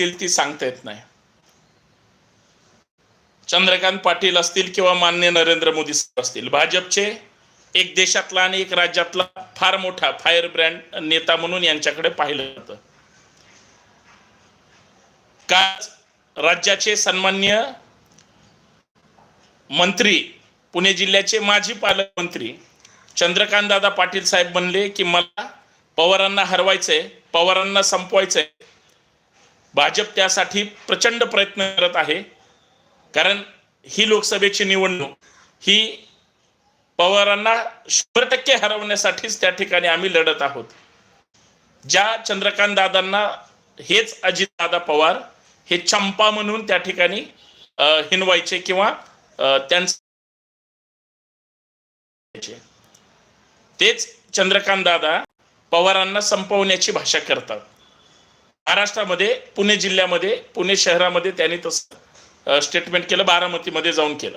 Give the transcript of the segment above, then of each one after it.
होतील ती सांगता येत नाही. चंद्रकांत पाटील असतील किंवा मान्य नरेंद्र मोदी असतील भाजपचे एक देशातला आणि एक राज्यातला फार मोठा फायर ब्रँड नेता म्हणून यांच्याकडे पाहिलं जातं. काल राज्याचे सन्मान्य मंत्री पुणे जिल्ह्याचे माजी पालकमंत्री चंद्रकांत दादा पाटील साहेब म्हणले की मला पवारांना हरवायचंय पवारांना संपवायचंय भाजप त्यासाठी प्रचंड प्रयत्न करत आहे. कारण ही लोकसभेची निवडणूक ही पवारांना शंभर टक्के हरवण्यासाठीच त्या ठिकाणी आम्ही लढत आहोत. ज्या चंद्रकांत दादांना हेच अजितदादा पवार हे चंपा म्हणून त्या ठिकाणी हिनवायचे किंवा त्यांचे तेच चंद्रकांत दादा पवारांना संपवण्याची भाषा करतात. महाराष्ट्रामध्ये पुणे जिल्ह्यामध्ये पुणे शहरामध्ये त्यांनी तसं स्टेटमेंट केलं बारामतीमध्ये जाऊन केलं.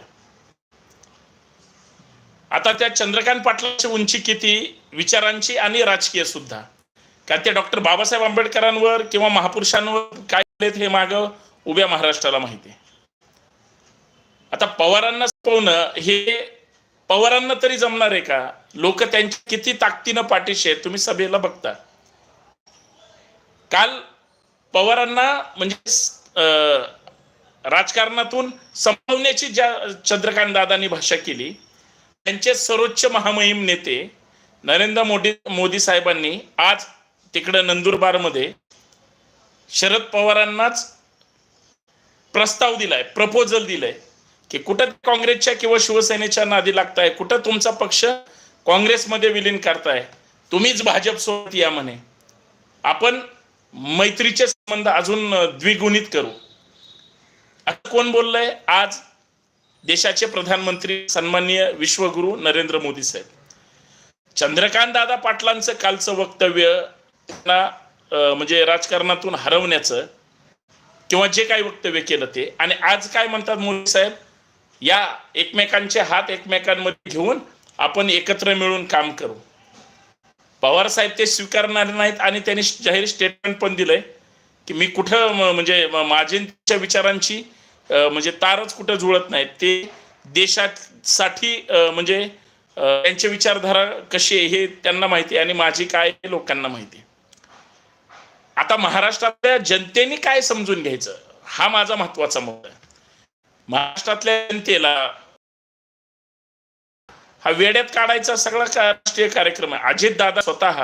आता त्या चंद्रकांत पाटलांची उंची किती विचारांची आणि राजकीय सुद्धा. कारण ते डॉक्टर बाबासाहेब आंबेडकरांवर किंवा महापुरुषांवर काय केलेत हे माग उभ्या महाराष्ट्राला माहिती आहे. आता पवारांना संपवणं हे पवारांना तरी जमणार आहे का? लोक त्यांची किती ताकदीनं पाठीशी आहेत तुम्ही सभेला बघता. काल पवारांना म्हणजे अं, राजकारणातून संपवण्याची ज्या चंद्रकांत दादांनी भाषा केली त्यांचे सर्वोच्च महामहिम नेते नरेंद्र मोदी मोदी साहेबांनी आज तिकडं नंदुरबारमध्ये शरद पवारांनाच प्रस्ताव दिलाय प्रपोजल दिलाय की कुठं काँग्रेसच्या किंवा शिवसेनेच्या नादी लागताय कुठं तुमचा पक्ष काँग्रेसमध्ये विलीन करताय तुम्हीच भाजप सोबत या म्हणे. आपण मैत्रीचे संबंध अजून द्विगुणित करू. आता कोण बोललंय? आज देशाचे प्रधानमंत्री सन्माननीय विश्वगुरु नरेंद्र मोदी साहेब. चंद्रकांत दादा पाटलांचं कालचं वक्तव्य त्यांना म्हणजे राजकारणातून हरवण्याचं किंवा जे काही वक्तव्य केलं ते. आणि आज काय म्हणतात मोदी साहेब? या एकमेकांचे हात एकमेकांमध्ये घेऊन आपण एकत्र मिळून काम करू. पवार साहेब ते स्वीकारणार नाहीत आणि त्यांनी जाहीर स्टेटमेंट पण दिलंय. की मी कुठं म्हणजे माझ्यांच्या विचारांची म्हणजे तारच कुठं जुळत नाही ते देशासाठी म्हणजे अं, त्यांची विचारधारा कशी आहे हे त्यांना माहिती आणि माझी काय लोकांना माहिती आहे. आता महाराष्ट्रातल्या जनतेने काय समजून घ्यायचं? हा माझा महत्त्वाचा मुद्दा आहे. महाराष्ट्रातल्या जनतेला हा वेड्यात काढायचा सगळा राष्ट्रीय कार्यक्रम आहे. अजित दादा स्वतः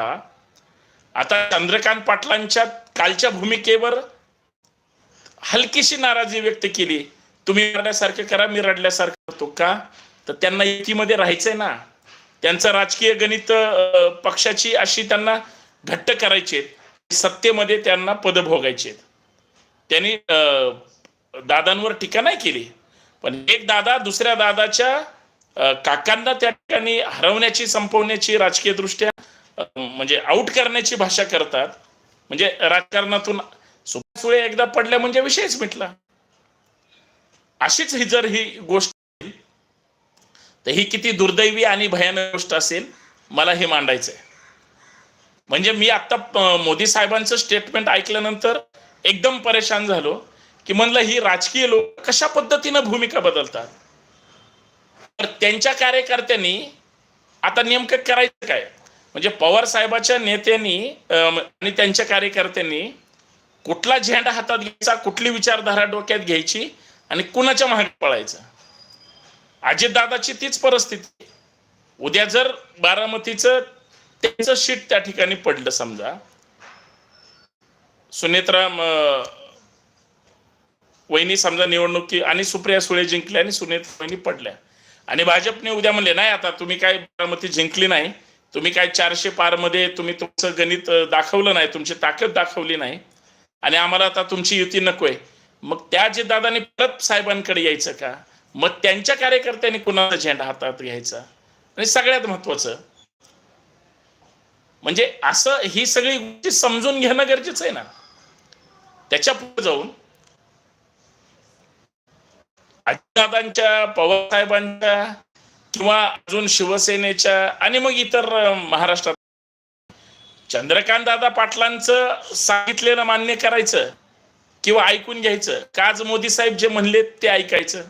आता चंद्रकांत पाटलांच्या कालच्या भूमिकेवर हलकीशी नाराजी व्यक्त केली. तुम्ही रडल्यासारखं करा मी रडल्यासारखं करतो का? तर त्यांना युतीमध्ये राहायचंय ना. त्यांचं राजकीय गणित पक्षाची अशी त्यांना घट्ट करायची सत्तेमध्ये त्यांना पद भोगायचे त्यांनी दादांवर टीका नाही केली. पण एक दादा दुसऱ्या दादाच्या काकांना त्या ठिकाणी हरवण्याची संपवण्याची राजकीय दृष्ट्या म्हणजे आउट करण्याची भाषा करतात. म्हणजे राजकारणातून सुप्रिया सुळे एकदा पडल्या म्हणजे विषयच मिटला. अशीच ही जर ही गोष्ट तर ही किती दुर्दैवी आणि भयानक गोष्ट असेल मला हे मांडायचं आहे म्हणजे मी आता मोदी साहेबांचं स्टेटमेंट ऐकल्यानंतर एकदम परेशान झालो की म्हणलं ही राजकीय लोक कशा पद्धतीनं भूमिका बदलतात? तर त्यांच्या कार्यकर्त्यांनी आता नेमकं करायचं काय? म्हणजे पवार साहेबाच्या नेत्यांनी आणि त्यांच्या कार्यकर्त्यांनी कुठला झेंडा हातात घ्यायचा कुठली विचारधारा डोक्यात घ्यायची आणि कुणाच्या मागे पळायचं? अजितदादाची तीच परिस्थिती. उद्या जर बारामतीचं त्यांचं शीट त्या ठिकाणी पडलं समजा. सुनेत्रा वहिनी समजा निवडणुकी आणि सुप्रिया सुळे जिंकल्या आणि सुनेत्रा वहिनी पडल्या. आणि भाजपने उद्या म्हणले नाही आता तुम्ही काय बारामती जिंकली नाही तुम्ही काय चारशे पारमध्ये तुम्ही तुमचं गणित दाखवलं नाही तुमची ताकद दाखवली नाही. आणि आम्हाला आता तुमची युती नकोय. मग त्या जे दादांनी परत साहेबांकडे यायचं का? मग त्यांच्या कार्यकर्त्यांनी कुणाचा झेंडा हातात घ्यायचा? आणि सगळ्यात महत्वाचं म्हणजे असं ही सगळी गोष्टी समजून घेणं गरजेचं आहे ना. त्याच्या पुढे जाऊन अजितदादांच्या पवार साहेबांच्या किंवा अजून शिवसेनेच्या आणि मग इतर महाराष्ट्रात. चंद्रकांत दादा पाटलांचं सांगितलेलं मान्य करायचं किंवा ऐकून घ्यायचं. का आज मोदी साहेब जे म्हणले ते ऐकायचं?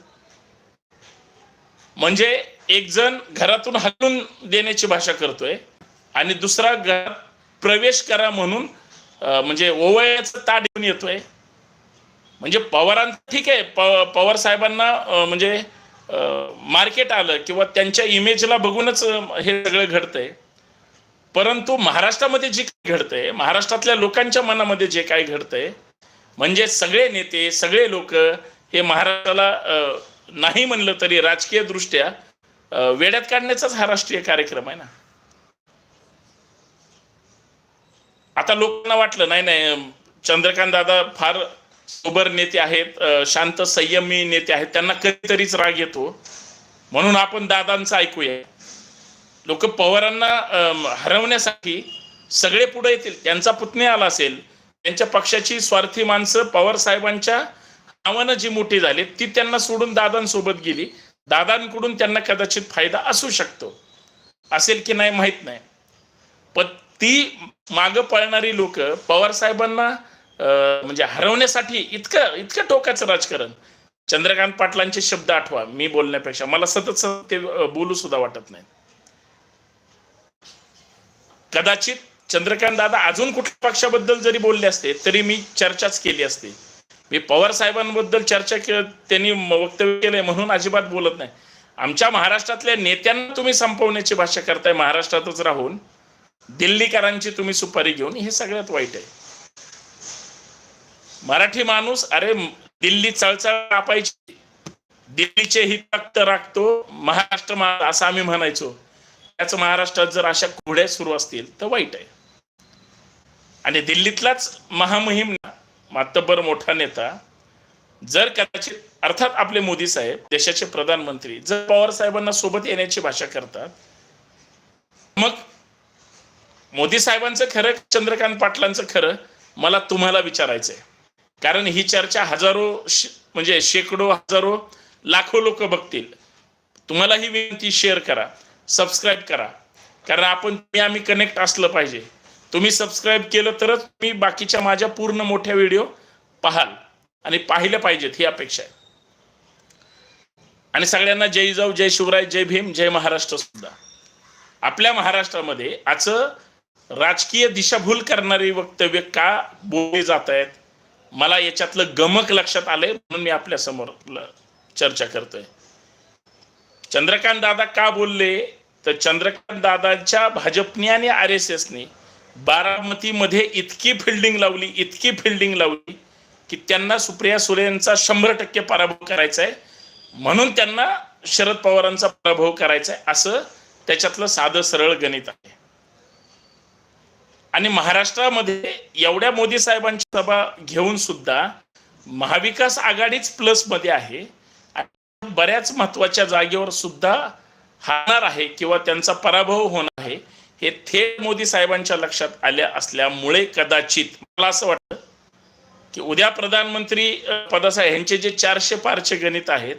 म्हणजे एक जण घरातून हलून देण्याची भाषा करतोय आणि दुसरा घरात प्रवेश करा म्हणून म्हणजे ओवयाचं ताट घेऊन येतोय. म्हणजे पवारांचं ठीक आहे प पवार साहेबांना म्हणजे मार्केट आलं किंवा त्यांच्या इमेजला बघूनच हे सगळं घडतंय. परंतु महाराष्ट्रामध्ये जे काही घडतंय महाराष्ट्रातल्या लोकांच्या मनामध्ये जे काही घडतंय म्हणजे सगळे नेते सगळे लोक हे महाराष्ट्राला नाही म्हणलं तरी राजकीय दृष्ट्या वेड्यात काढण्याचाच हा राष्ट्रीय कार्यक्रम आहे ना. आता लोकांना वाटलं नाही नाही चंद्रकांत दादा फार सोबर नेते आहेत शांत संयमी नेते आहेत त्यांना कधीतरीच राग येतो. म्हणून आपण दादांचं ऐकूया. लोक पवारांना हरवण्यासाठी सगळे पुढे येतील त्यांचा पुतणे आला असेल त्यांच्या पक्षाची स्वार्थी माणसं पवार साहेबांच्या नावानं जी मोठी झाली ती त्यांना सोडून दादांसोबत गेली. दादांकडून त्यांना कदाचित फायदा असू शकतो. असेल की नाही माहीत नाही. पण ती मागं पळणारी लोक पवार साहेबांना म्हणजे हरवण्यासाठी इतकं इतकं टोकाचं राजकारण. चंद्रकांत पाटलांचे शब्द आठवा मी बोलण्यापेक्षा. मला सतत ते बोलू सुद्धा वाटत नाही. कदाचित चंद्रकांत दादा अजून कुठल्या पक्षाबद्दल जरी बोलले असते तरी मी चर्चाच केली असते. मी पवार साहेबांबद्दल चर्चा के त्यांनी वक्तव्य केलंय म्हणून अजिबात बोलत नाही. आमच्या महाराष्ट्रातल्या नेत्यांना तुम्ही संपवण्याची भाषा करताय महाराष्ट्रातच राहून. दिल्लीकरांची तुम्ही सुपारी घेऊन हे सगळ्यात वाईट आहे. मराठी माणूस अरे दिल्ली चळचळ कापायची दिल्लीचे हित रक्त राखतो. महाराष्ट्र असं आम्ही म्हणायचो. त्याच महाराष्ट्रात जर अशा घोड्या सुरू असतील तर वाईट आहे. आणि दिल्लीतलाच महामहिम मातब्बर मोठा नेता जर कदाचित अर्थात आपले मोदी साहेब देशाचे प्रधानमंत्री जर पवार साहेबांना सोबत येण्याची भाषा करतात मग मोदी साहेबांचं खरं चंद्रकांत पाटलांचं खरं मला तुम्हाला विचारायचंय. कारण ही चर्चा हजारो म्हणजे शेकडो हजारो लाखो लोक बघतील. तुम्हाला ही विनंती शेअर करा सबस्क्राईब करा. कारण आपण तुम्ही आम्ही कनेक्ट असलं पाहिजे. तुम्ही सबस्क्राईब केलं तरच मी बाकीच्या माझ्या पूर्ण मोठ्या व्हिडिओ पाहाल. आणि पाहिलं पाहिजेत ही अपेक्षा आहे. आणि सगळ्यांना जय जाऊ जय शिवराय जय भीम जय महाराष्ट्र सुद्धा. आपल्या महाराष्ट्रामध्ये आजचं राजकीय दिशाभूल करणारी वक्तव्य का बोलले जात आहेत? मला याच्यातलं गमक लक्षात आलंय म्हणून मी आपल्यासमोर चर्चा करतोय. चंद्रकांत दादा का बोलले? तर चंद्रकांत दादांच्या भाजपने आणि आर एस एसने बारामतीमध्ये इतकी फिल्डिंग लावली इतकी फिल्डिंग लावली की त्यांना सुप्रिया सुळे यांचा शंभर टक्के पराभव करायचा आहे म्हणून त्यांना शरद पवारांचा पराभव करायचा आहे असं त्याच्यातलं साधं सरळ गणित आहे. आणि महाराष्ट्रामध्ये एवढ्या मोदी साहेबांची सभा घेऊन सुद्धा महाविकास आघाडीच प्लसमध्ये आहे. बऱ्याच महत्त्वाच्या जागेवर सुद्धा हारणार आहे किंवा त्यांचा पराभव होणार आहे हे थेट मोदी साहेबांच्या लक्षात आल्या असल्यामुळे कदाचित मला असं वाटतं की उद्या प्रधानमंत्री पदासाहेब यांचे जे चारशे पारचे गणित आहेत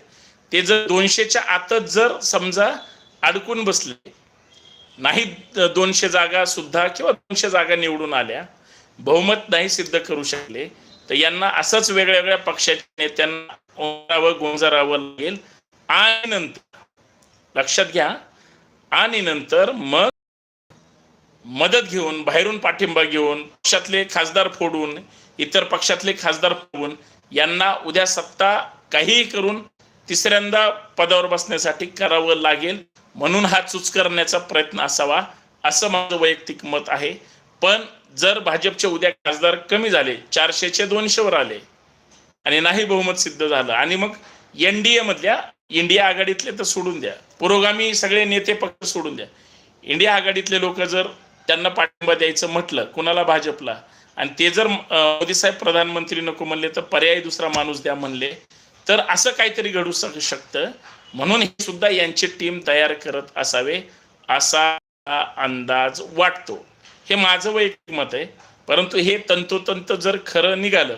ते जर दोनशेच्या आतच जर समजा अडकून बसले नाही दोनशे जागा सुद्धा किंवा दोनशे जागा निवडून आल्या बहुमत नाही सिद्ध करू शकले तर यांना असंच वेगळ्या वेगळ्या पक्षाच्या नेत्यांना ओरडावं गोंजारावं लागेल. आणि नंतर लक्षात घ्या आणि नंतर मग मदत घेऊन बाहेरून पाठिंबा घेऊन पक्षातले खासदार फोडून इतर पक्षातले खासदार फोडून यांना उद्या सत्ता काहीही करून तिसऱ्यांदा पदावर बसण्यासाठी करावं लागेल. म्हणून हा चुच करण्याचा प्रयत्न असावा असं माझं वैयक्तिक मत आहे. पण जर भाजपचे उद्या खासदार कमी झाले चारशेचे दोनशेवर आले आणि नाही बहुमत सिद्ध झालं आणि मग एनडीए मधल्या इंडिया आघाडीतले तर सोडून द्या. पुरोगामी सगळे नेते पक्ष सोडून द्या. इंडिया आघाडीतले लोक जर त्यांना पाठिंबा द्यायचं म्हटलं कुणाला? भाजपला. आणि ते जर मोदी साहेब प्रधानमंत्री नको म्हणले तर पर्यायी दुसरा माणूस द्या म्हणले तर असं काहीतरी घडू शक- शकतं. म्हणून हे सुद्धा यांची टीम तयार करत असावे असा अंदाज वाटतो. हे माझं वैयक्तिक मत आहे. परंतु हे तंतोतंत जर खरं निघालं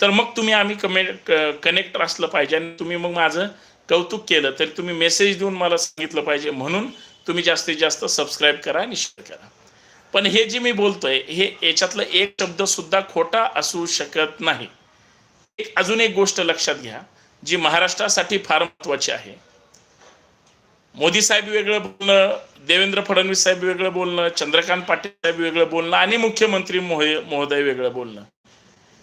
तर मग तुम्ही आम्ही कमेंट कनेक्ट असलं पाहिजे आणि तुम्ही मग माझं कौतुक केलं तरी तुम्ही मेसेज देऊन मला सांगितलं पाहिजे. म्हणून तुम्ही जास्तीत जास्त सबस्क्राईब करा आणि शेअर करा. पण हे जे मी बोलतोय हे याच्यातलं एक शब्द सुद्धा खोटा असू शकत नाही. एक अजून एक गोष्ट लक्षात घ्या जी महाराष्ट्रासाठी फार महत्वाची आहे. मोदी साहेब वेगळं बोलणं देवेंद्र फडणवीस साहेब वेगळं बोलणं चंद्रकांत पाटील साहेब वेगळं बोलणं आणि मुख्यमंत्री महोदय महोदय वेगळं बोलणं.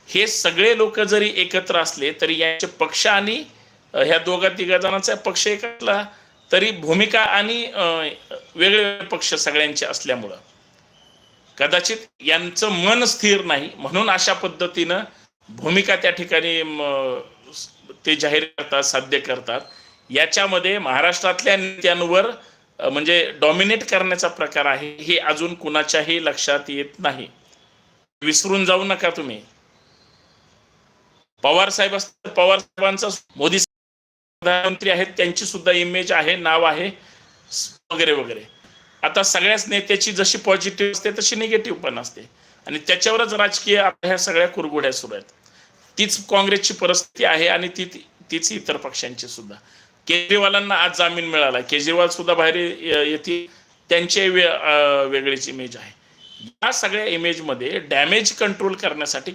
हे सगळे लोक जरी एकत्र असले तरी यांचे पक्ष आणि ह्या दोघा तिघा जणांचा पक्ष एक तरी भूमिका आणि वेगळे पक्ष सगळ्यांचे असल्यामुळं. कदाचित यांचं मन स्थिर नाही म्हणून अशा पद्धतीनं भूमिका त्या ठिकाणी ते जाहीर करतात साध्य करतात. याच्यामध्ये महाराष्ट्रातल्या नेत्यांवर म्हणजे डॉमिनेट करण्याचा प्रकार आहे हे अजून कुणाच्याही लक्षात येत नाही. विसरून जाऊ नका तुम्ही. पवार साहेब असतात पवार साहेबांचा मोदी प्रधानमंत्री आहेत त्यांची सुद्धा इमेज आहे नाव आहे वगैरे वगैरे. आता सगळ्याच नेत्याची जशी पॉझिटिव्ह असते तशी निगेटिव्ह पण असते. आणि त्याच्यावरच राजकीय आपल्या ह्या सगळ्या कुरगुड्या सुरू आहेत. तीच काँग्रेसची परिस्थिती आहे आणि ती- तीच इतर पक्षांची सुद्धा. केजरीवालांना आज जामीन मिळाला. केजरीवाल सुद्धा बाहेर येतील. त्यांचे वे- वेगळीच इमेज आहे. या सगळ्या इमेजमध्ये डॅमेज कंट्रोल करण्यासाठी